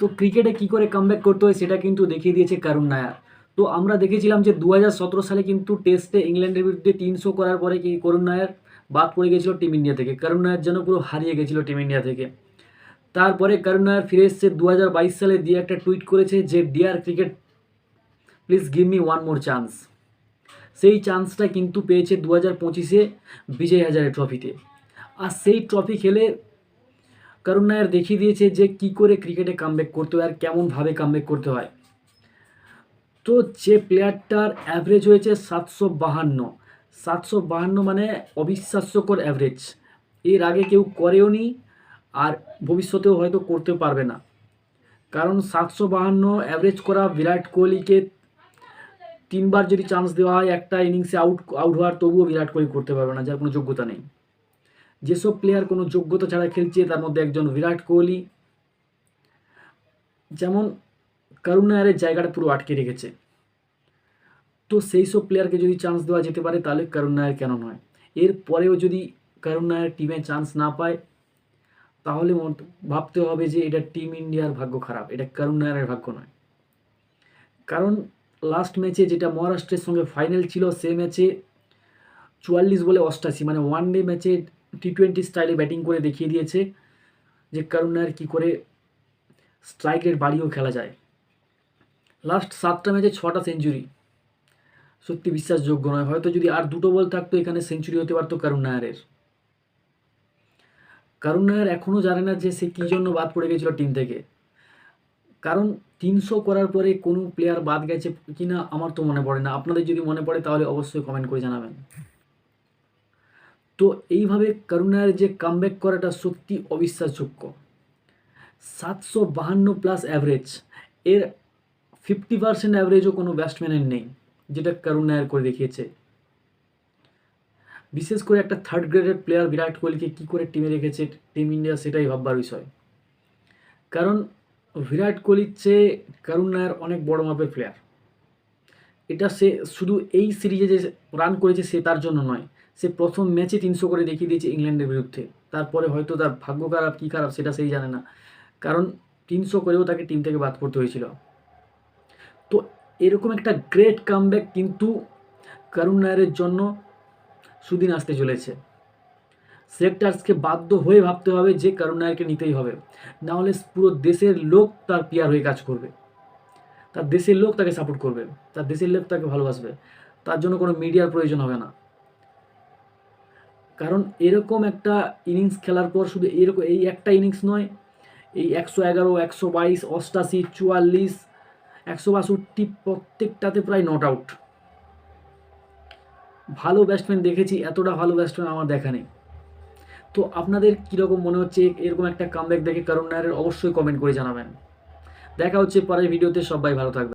তো ক্রিকেটে কী করে কামব্যাক করতে হয় সেটা কিন্তু দেখিয়ে দিয়েছে কারুন নায়ার। তো আমরা দেখেছিলাম যে দু হাজার সতেরো সালে কিন্তু টেস্টে ইংল্যান্ডের বিরুদ্ধে তিনশো করার পরে কি করুণ নায়ার বাদ পড়ে গেছিল টিম ইন্ডিয়া থেকে। করুণ নায়ার যেন পুরো হারিয়ে গেছিল টিম ইন্ডিয়া থেকে। তারপরে করুণ নায়ার ফিরে এসছে দু সালে দিয়ে একটা টুইট করেছে যে dear cricket please give me one more chance সেই চান্সটা কিন্তু পেয়েছে দু হাজার পঁচিশে বিজয় হাজারে ট্রফিতে আর সেই ট্রফি খেলে করুণ নায়ার দেখিয়ে দিয়েছে যে কি করে ক্রিকেটে কামব্যাক করতে হয় আর কেমনভাবে কামব্যাক করতে হয়। তো যে প্লেয়ারটার অ্যাভারেজ হয়েছে সাতশো বাহান্ন। সাতশো বাহান্ন মানে অবিশ্বাস্যকর অ্যাভারেজ এর আগে কেউ করেও নি আর ভবিষ্যতেও হয়তো করতে পারবে না। কারণ সাতশো বাহান্ন অ্যাভারেজ করা বিরাট কোহলিকে তিনবার যদি চান্স দেওয়া হয়, একটা ইনিংসে আউট আউট হওয়ার তবুও বিরাট কোহলি করতে পারবে না, যার কোনো যোগ্যতা নেই। যেসব প্লেয়ার কোনো যোগ্যতা ছাড়া খেলছে, তার মধ্যে একজন বিরাট কোহলি। যেমন করুণ নায়ারের জায়গাটা পুরো আটকে রেখেছে। তো সেই সব প্লেয়ারকে যদি চান্স দেওয়া যেতে পারে, তাহলে করুণ কেন নয়? এর পরেও যদি করুণ টিমে চান্স না পায়, তাহলে ভাবতে হবে যে এটা টিম ইন্ডিয়ার ভাগ্য খারাপ, এটা করুণ নায়ারের ভাগ্য নয়। কারণ লাস্ট ম্যাচে যেটা মহারাষ্ট্রের সঙ্গে ফাইনাল ছিল সে ম্যাচে চুয়াল্লিশ বলে অষ্টাশি মানে ওয়ান ডে ম্যাচে টি টোয়েন্টি স্টাইলে ব্যাটিং করে দেখিয়ে দিয়েছে যে করুণ নায়ার কী করে স্ট্রাইক রেট বাড়িয়েও খেলা যায়। লাস্ট সাতটা ম্যাচে ছটা সেঞ্চুরি সত্যি বিশ্বাসযোগ্য নয়। হয়তো যদি আর দুটো বল থাকতো, এখানে সেঞ্চুরি হতে পারতো করুণ নায়ারের করুণ নায়ার এখনও জানে না যে সে কী জন্য বাদ পড়ে গেছিল টিম থেকে। কারণ তিনশো করার পরে কোনো প্লেয়ার বাদ গেছে কি না আমার তো মনে পড়ে না। আপনাদের যদি মনে পড়ে, তাহলে অবশ্যই কমেন্ট করে জানাবেন। তো এইভাবে করুণার যে কামব্যাক করাটা সত্যি অবিশ্বাসযোগ্য সাতশো বাহান্ন প্লাস অ্যাভারেজ এর ফিফটি পার্সেন্ট অ্যাভারেজও কোনো ব্যাটসম্যানের নেই, যেটা করুণ নায়ার করে দেখিয়েছে। বিশেষ করে একটা থার্ড গ্রেডের প্লেয়ার বিরাট কোহলিকে কী করে টিমে রেখেছে টিম ইন্ডিয়া সেটাই ভাববার বিষয়। কারণ, বিরাট কোহলির চেয়ে করুণ নায়ার অনেক বড় মাপের প্লেয়ার এটা সে শুধু এই সিরিজে যে রান করেছে সে তার জন্য নয়, সে প্রথম ম্যাচে তিনশো করে দেখিয়ে দিয়েছে ইংল্যান্ডের বিরুদ্ধে। তারপরে হয়তো তার ভাগ্য খারাপ, কী খারাপ সেটা সেই জানে না। কারণ তিনশো করেও তাকে টিম থেকে বাদ করতে হয়েছিল। তো এরকম একটা গ্রেট কামব্যাক কিন্তু করুণ নায়ারের জন্য সুদিন আসতে চলেছে। সিলেক্টার্সকে বাধ্য হয়ে ভাবতে হবে যে করুণ নায়ারকে নিতেই হবে। নাহলে পুরো দেশের লোক তার পিয়ার হয়ে কাজ করবে। তার দেশের লোক তাকে সাপোর্ট করবে, তার দেশের লোক তাকে ভালোবাসবে, তার জন্য কোনো মিডিয়ার প্রয়োজন হবে না। কারণ এরকম একটা ইনিংস খেলার পর শুধু এরকম, এই একটা ইনিংস নয়, এই একশো এগারো, একশো বাইশ, অষ্টাশি, চুয়াল্লিশ, একশো বাষট্টি প্রত্যেকটাতে প্রায় নট আউট ভালো ব্যাটসম্যান দেখেছি, এতটা ভালো ব্যাটসম্যান আমার দেখা নেই। তো আপনাদের কীরকম মনে হচ্ছে, এরকম একটা কামব্যাক দেখে করুণ নায়ারের অবশ্যই কমেন্ট করে জানাবেন। দেখা হচ্ছে পরের ভিডিওতে সবাই ভালো থাকবে